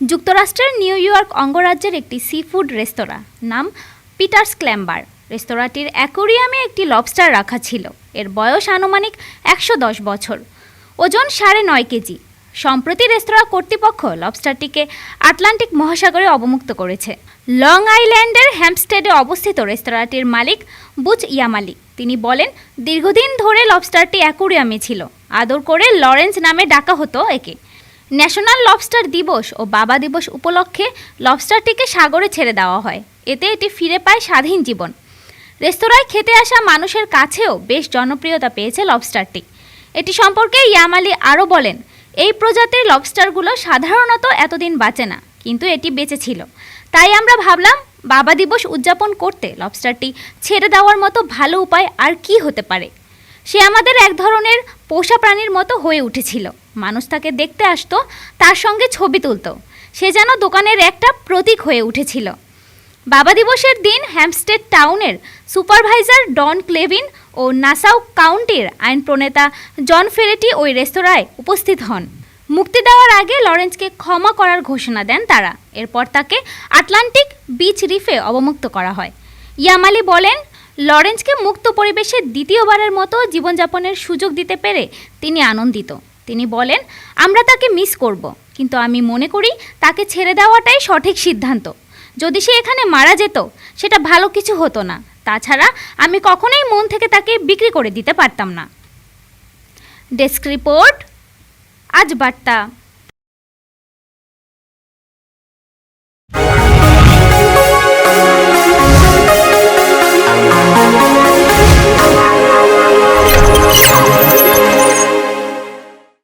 যুক্তরাষ্ট্রের new York অঙ্গরাজ্যের একটি সি ফুড রেস্তোরাঁ, নাম পিটার্স ক্ল্যাম্বার। রেস্তোরাঁটির অ্যাকোরিয়ামে একটি লবস্টার রাখা ছিল। এর বয়স আনুমানিক একশো দশ বছর। ওজন সাড়ে নয় কেজি। সম্প্রতি রেস্তোরাঁ কর্তৃপক্ষ লবস্টারটিকে আটলান্টিক মহাসাগরে অবমুক্ত করেছে। লং আইল্যান্ডের হ্যাম্পস্টেডে অবস্থিত রেস্তোরাঁটির মালিক বুচ ইয়ামালি। তিনি বলেন, দীর্ঘদিন ধরে লবস্টারটি অ্যাকোরিয়ামে ছিল। আদর করে লরেন্স নামে ডাকা হতো একে। ন্যাশনাল লবস্টার দিবস ও বাবা দিবস উপলক্ষে লবস্টারটিকে সাগরে ছেড়ে দেওয়া হয়। এতে এটি ফিরে পায় স্বাধীন জীবন। রেস্তোরাঁয় খেতে আসা মানুষের কাছেও বেশ জনপ্রিয়তা পেয়েছে লবস্টারটি। এটি সম্পর্কে ইয়ামালি আরও বলেন, এই প্রজাতির লবস্টারগুলো সাধারণত এতদিন বাঁচে না, কিন্তু এটি বেঁচে ছিল। তাই আমরা ভাবলাম, বাবা দিবস উদযাপন করতে লবস্টারটি ছেড়ে দেওয়ার মতো ভালো উপায় আর কি হতে পারে? সে আমাদের এক ধরনের পোষা প্রাণীর মতো হয়ে উঠেছিল। মানুষ তাকে দেখতে আসতো, তার সঙ্গে ছবি তুলতো। সে যেন দোকানের একটা প্রতীক হয়ে উঠেছিল। বাবা দিবসের দিন হ্যামস্টেড টাউনের সুপারভাইজার ডন ক্লেভিন ও নাসাউ কাউন্টির আইন প্রণেতা জন ফেরেটি ওই রেস্তোরাঁয় উপস্থিত হন। মুক্তি দেওয়ার আগে লরেন্সকে ক্ষমা করার ঘোষণা দেন তারা। এরপর তাকে আটলান্টিক বিচ রিফে অবমুক্ত করা হয়। ইয়ামালি বলেন, লরেন্সকে মুক্ত পরিবেশে দ্বিতীয়বারের মতো জীবনযাপনের সুযোগ দিতে পেরে তিনি আনন্দিত। তিনি বলেন, আমরা তাকে মিস করব, কিন্তু আমি মনে করি তাকে ছেড়ে দেওয়াটাই সঠিক সিদ্ধান্ত। যদি সে এখানে মারা যেত, সেটা ভালো কিছু হতো না। তাছাড়া আমি কখনোই মন থেকে তাকে বিক্রি করে দিতে পারতাম না। ডেস্ক রিপোর্ট, আজ বার্তা।